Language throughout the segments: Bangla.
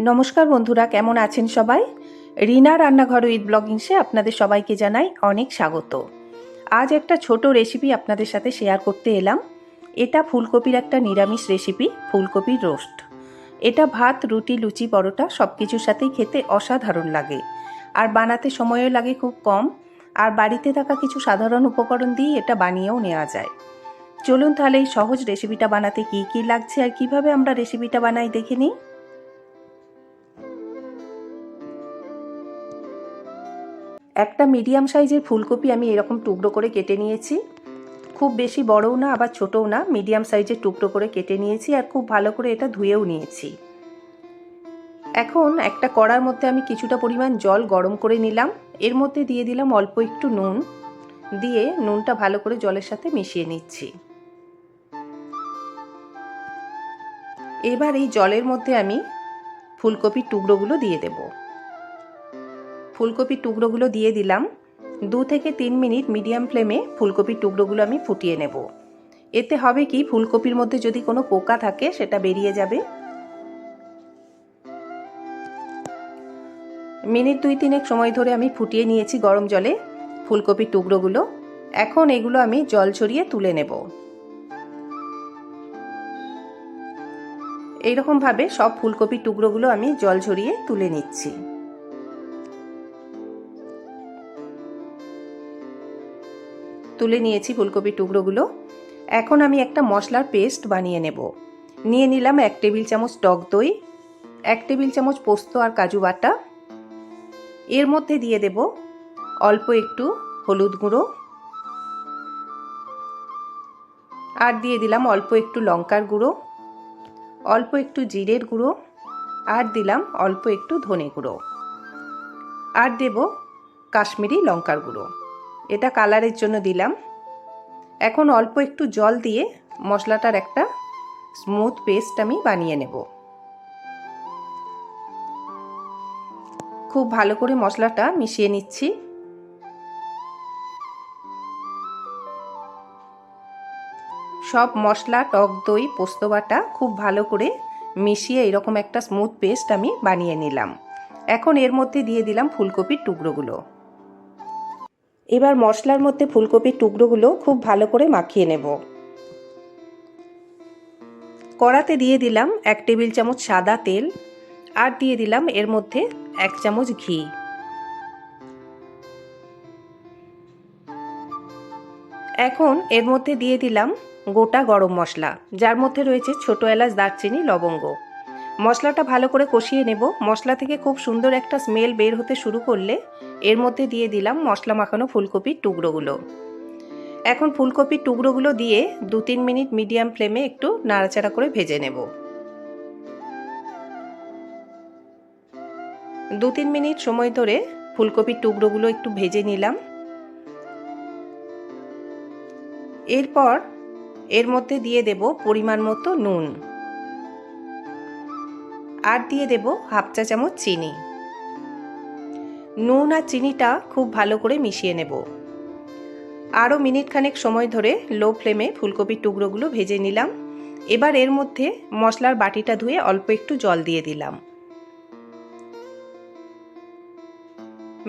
নমস্কার বন্ধুরা, কেমন আছেন সবাই? রিনা রান্নাঘর উইথ ব্লগিংসে আপনাদের সবাইকে জানাই অনেক স্বাগত। আজ একটা ছোট রেসিপি আপনাদের সাথে শেয়ার করতে এলাম। এটা ফুলকপির একটা নিরামিষ রেসিপি ফুলকপির রোস্ট এটা ভাত, রুটি, লুচি, পরোটা সব কিছুর সাথেই খেতে অসাধারণ লাগে। আর বানাতে সময়ও লাগে খুব কম। আর বাড়িতে থাকা কিছু সাধারণ উপকরণ দিয়ে এটা বানিয়েও নেওয়া যায়। চলুন তাহলে এই সহজ রেসিপিটা বানাতে কী কী লাগছে আর কীভাবে আমরা রেসিপিটা বানাই দেখে নিই। একটা মিডিয়াম সাইজের ফুলকপি আমি এরকম টুকরো করে কেটে নিয়েছি। খুব বেশি বড়ও না, আবার ছোটও না মিডিয়াম সাইজের টুকরো করে কেটে নিয়েছি আর খুব ভালো করে এটা ধুয়েও নিয়েছি। এখন একটা কড়ার মধ্যে আমি কিছুটা পরিমাণ জল গরম করে নিলাম। এর মধ্যে দিয়ে দিলাম অল্প একটু নুন। দিয়ে নুনটা ভালো করে জলের সাথে মিশিয়ে নিচ্ছি। এবার এই জলের মধ্যে আমি ফুলকপির টুকরোগুলো দিয়ে দেবো। ফুলকপির টুকরোগুলো দিয়ে দিলাম। দু থেকে তিন মিনিট মিডিয়াম ফ্লেমে ফুলকপির টুকরোগুলো আমি ফুটিয়ে নেব। এতে হবে কি, ফুলকপির মধ্যে যদি কোনো পোকা থাকে, সেটা বেরিয়ে যাবে। মিনিট দুই তিনেক সময় ধরে আমি ফুটিয়ে নিয়েছি গরম জলে ফুলকপির টুকরোগুলো। এখন এগুলো আমি জল ছড়িয়ে তুলে নেব। এইরকমভাবে সব ফুলকপির টুকরোগুলো আমি জল ছড়িয়ে তুলে নিচ্ছি। তুলে নিয়েছি ফুলকপির টুকরোগুলো। এখন আমি একটা মশলার পেস্ট বানিয়ে নেব। নিয়ে নিলাম এক টেবিল চামচ টক দই, এক টেবিল চামচ পোস্ত আর কাজু বাটা। এর মধ্যে দিয়ে দেব অল্প একটু হলুদ গুঁড়ো। আর দিয়ে দিলাম অল্প একটু লঙ্কার গুঁড়ো, অল্প একটু জিরের গুঁড়ো, আর দিলাম অল্প একটু ধনে গুঁড়ো। আর দেব কাশ্মীরি লঙ্কার গুঁড়ো। এটা কালারের জন্য দিলাম। এখন অল্প একটু জল দিয়ে মশলাটার একটা স্মুথ পেস্ট আমি বানিয়ে নেব। খুব ভালো করে মশলাটা মিশিয়ে নিচ্ছি। সব মশলা, টক দই, পোস্ত বাটা খুব ভালো করে মিশিয়ে এরকম একটা স্মুথ পেস্ট আমি বানিয়ে নিলাম। এখন এর মধ্যে দিয়ে দিলাম ফুলকপির টুকরোগুলো। এবার মশলার মধ্যে ফুলকপির টুকরোগুলো খুব ভালো করে মাখিয়ে নেব। কড়াতে দিয়ে দিলাম এক টেবিল চামচ সাদা তেল আর দিয়ে দিলাম এর মধ্যে এক চামচ ঘি। এখন এর মধ্যে দিয়ে দিলাম গোটা গরম মশলা, যার মধ্যে রয়েছে ছোটো এলাচ, দারচিনি, লবঙ্গ। মশলাটা ভালো করে কষিয়ে নেব। মশলা থেকে খুব সুন্দর একটা স্মেল বের হতে শুরু করলে এর মধ্যে দিয়ে দিলাম মশলা মাখানো ফুলকপির টুকরোগুলো। এখন ফুলকপির টুকরোগুলো দিয়ে দু তিন মিনিট মিডিয়াম ফ্লেমে একটু নাড়াচাড়া করে ভেজে নেব। দু তিন মিনিট সময় ধরে ফুলকপির টুকরোগুলো একটু ভেজে নিলাম। এরপর এর মধ্যে দিয়ে দেব পরিমাণ মতো নুন। আর দিয়ে দেব হাফ চা চামচ চিনি। নুন আর চিনিটা খুব ভালো করে মিশিয়ে নেব। আরও মিনিট খানেক সময় ধরে লো ফ্লেমে ফুলকপির টুকরোগুলো ভেজে নিলাম। এবার এর মধ্যে মশলার বাটিটা ধুয়ে অল্প একটু জল দিয়ে দিলাম।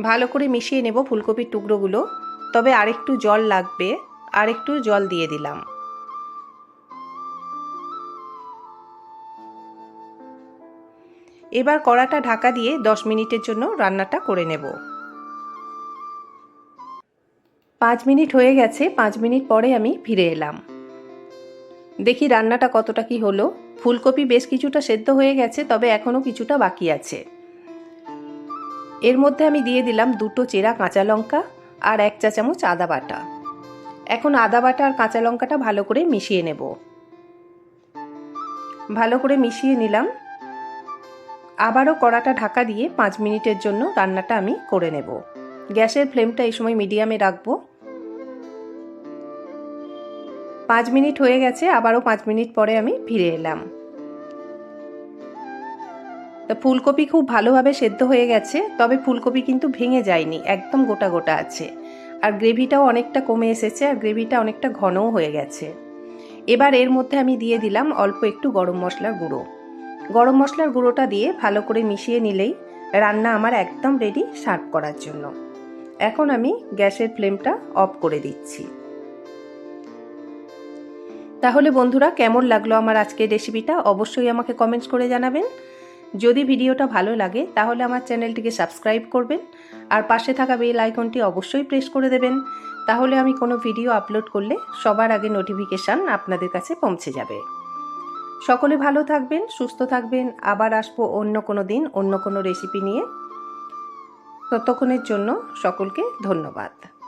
ভালো করে মিশিয়ে নেব ফুলকপির টুকরোগুলো। তবে আরেকটু জল লাগবে, আরেকটু জল দিয়ে দিলাম। এবার কড়াটা ঢাকা দিয়ে দশ মিনিটের জন্য রান্নাটা করে নেব। পাঁচ মিনিট হয়ে গেছে, পাঁচ মিনিট পরে আমি ফিরে এলাম। দেখি রান্নাটা কতটা কি হলো। ফুলকপি বেশ কিছুটা সেদ্ধ হয়ে গেছে, তবে এখনও কিছুটা বাকি আছে। এর মধ্যে আমি দিয়ে দিলাম দুটো চেরা কাঁচা লঙ্কা আর এক চা চামচ আদা বাটা। এখন আদা বাটা আর কাঁচা লঙ্কাটা ভালো করে মিশিয়ে নেব। ভালো করে মিশিয়ে নিলাম। আবারও কড়াটা ঢাকা দিয়ে পাঁচ মিনিটের জন্য রান্নাটা আমি করে নেব। গ্যাসের ফ্লেমটা এই সময় মিডিয়ামে রাখব। পাঁচ মিনিট হয়ে গেছে, আবারও পাঁচ মিনিট পরে আমি ফিরে এলাম। ফুলকপি খুব ভালোভাবে সেদ্ধ হয়ে গেছে, তবে ফুলকপি কিন্তু ভেঙে যায়নি, একদম গোটা গোটা আছে। আর গ্রেভিটাও অনেকটা কমে এসেছে আর গ্রেভিটা অনেকটা ঘনও হয়ে গেছে। এবার এর মধ্যে আমি দিয়ে দিলাম অল্প একটু গরম মশলার গুঁড়ো। গরম মশলার গুঁড়োটা দিয়ে ভালো করে মিশিয়ে নিলেই রান্না আমার একদম রেডি সার্ভ করার জন্য। এখন আমি গ্যাসের ফ্লেমটা অফ করে দিচ্ছি। তাহলে বন্ধুরা, কেমন লাগল আমার আজকের রেসিপিটা? অবশ্যই আমাকে কমেন্টস করে জানাবেন। যদি ভিডিওটা ভালো লাগে, তাহলে আমার চ্যানেলটিকে সাবস্ক্রাইব করবেন আর পাশে থাকা বেল আইকনটি অবশ্যই প্রেস করে দেবেন। তাহলে আমি কোনো ভিডিও আপলোড করলে সবার আগে নোটিফিকেশান আপনাদের কাছে পৌঁছে যাবে। সকলে ভালো থাকবেন, সুস্থ থাকবেন। আবার আসব অন্য কোনো দিন, অন্য কোনো রেসিপি নিয়ে। ততক্ষণের জন্য সকলকে ধন্যবাদ।